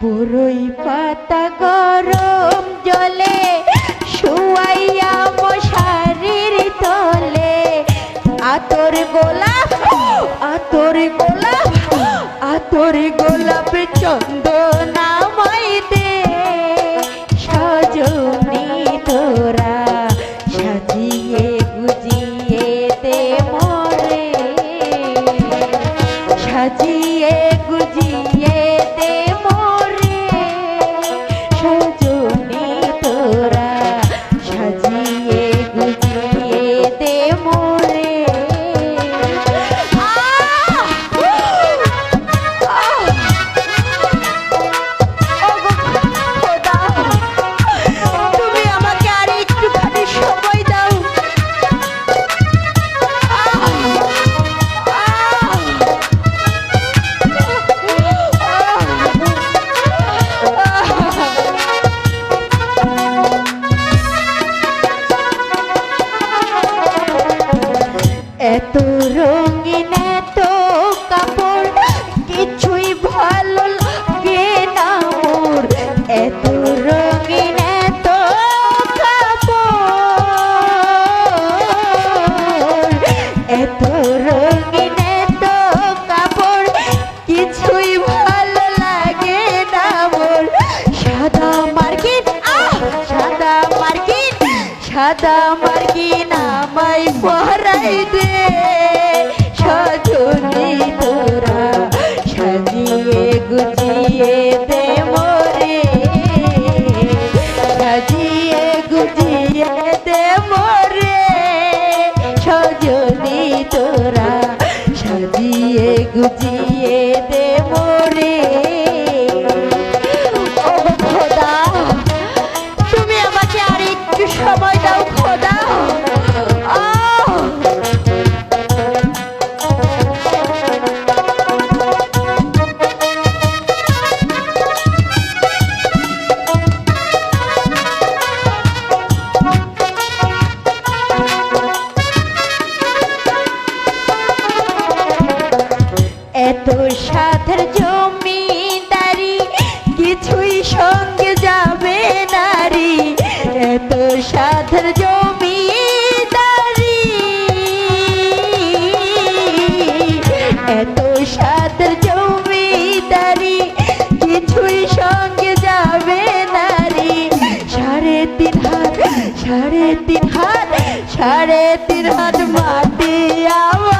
বড়ই পাতা গরম সাদা মার্কিন নামাই পরাই দে। সজনী তোরা সাজিয়ে গুজিয়ে দে মোরে। সাজিয়ে গুজিয়ে দে মোরে। সজনী তোরা এত সাথের জমিদারি কিছুই সঙ্গে যাবে নারী। এত সাথের জমিদারি। এত সাথের জমিদারি কিছুই সঙ্গে যাবে নারী। সাড়ে তিন হাত, সাড়ে তিন হাত, সাড়ে তিন হাত মাটি আমায়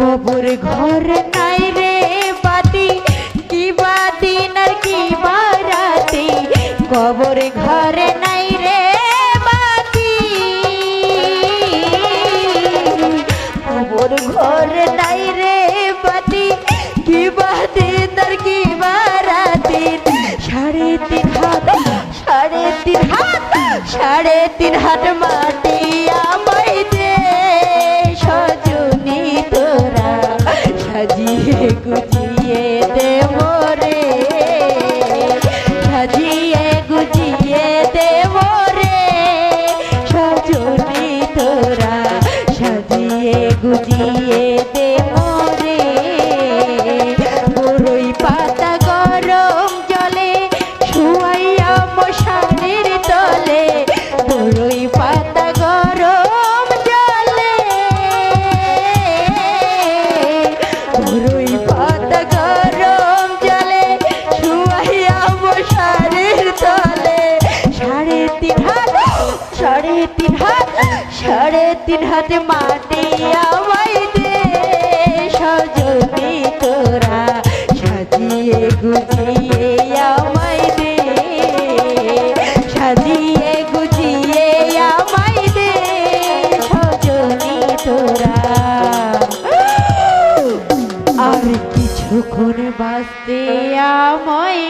কবর ঘর নাই রে বাতি। কি বাদিন আর কি বারাতি কবর ঘর নাই রে বাতি। কবর ঘর নাই রে বাতি। কি বাদিন আর কি বারাতি সাড়ে তিন হাত, সাড়ে তিন হাত, সাড়ে তিন হাত মাটি। সাড়ে তিন হাত, সাড়ে তিন হাত মাটি আমায় দে। তোরা, সাজিয়ে গুজিয়ে আমায় সাজিয়ে গুজিয়ে আমায় দে। তোরা। আর কিছুক্ষণ বাঁচতে আমায়